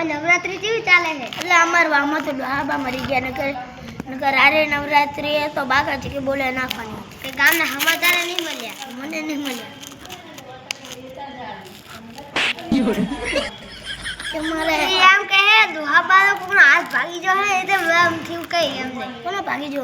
હવે નવરાત્રી કેવી ચાલે છે? એટલે અમારું આમાં તો ડોહાબા મરી ગયા નકર નકર આરે નવરાત્રી એ તો બાકા છે કે બોલે નાખવાની. કે ગામના સમાચારે નહીં મળ્યા? મને નહીં મળ્યા. એમ કહે દુહા બાળકો કોનો હાથ ભાગી જો હે એટલે એમ થયું કઈ એમને. કોનો ભાગી જો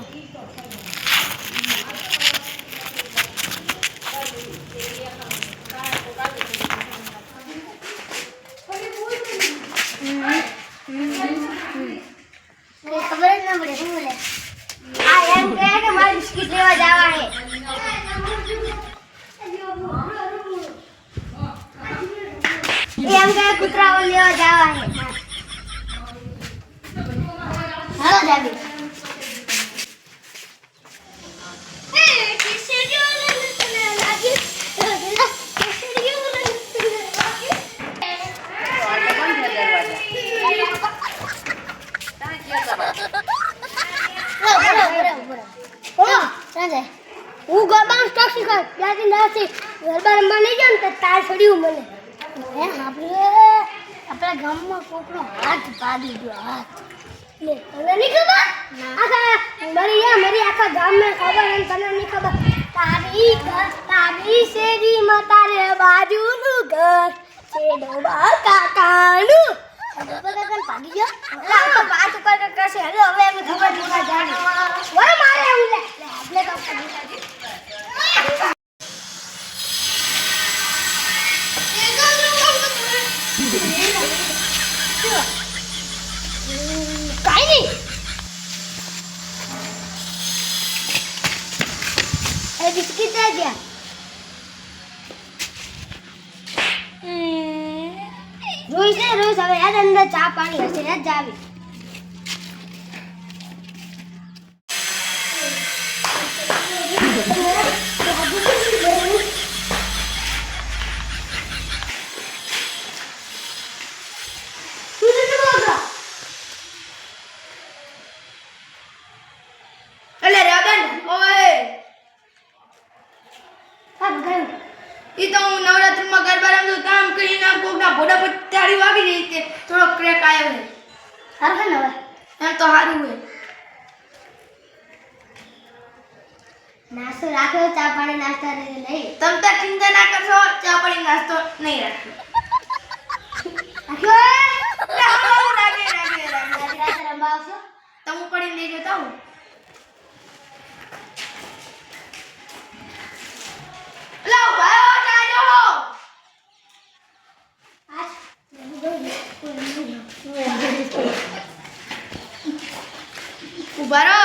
આ એમ કે મારે બિસ્કિટ લેવા જવા કૂતરાઓ લેવા જવા હે હાલો જાબી ગરબા સ્ટોક શીખર બે દિન દાસથી ગરબા રમવા નહીં જાઉં ને તો તાર છોડ્યું મને હે આપણે આપણા ગામમાં કોકનો હાથ પાડી ગયો હાથ. લે તને નહીં ખબર? આખા મારી યા મારી આખા ગામમાં ખબર એમ તને નહીં ખબર? તારી ઘર તારી શેરીમાં તારે બાજુનું ઘર છે. ડોબા કાકાનું. ડોબા કાકા ભાગી ગયો? કાઈ નહીં એ બિસ્કિટ ગયા રોજ ને રોજ, હવે યાદ અંદર ચા પાણી હશે યાદ જાવી. હું નવરાત્રીમાં ગરબા રમતો કામ કરીને આમ કોકના ભોડા પર તાળી વાગી રહી તે થોડો ક્રેક આવ્યો છે. હારું ને હવે? એમ તો સારું હોય નાસ્તો રાખ્યો ચા પાણી નાસ્તા નહીં તમ તો ચિંતા ના કરશો ચા પાણી નાસ્તો નહીં રાખ્યો ઊભા રહો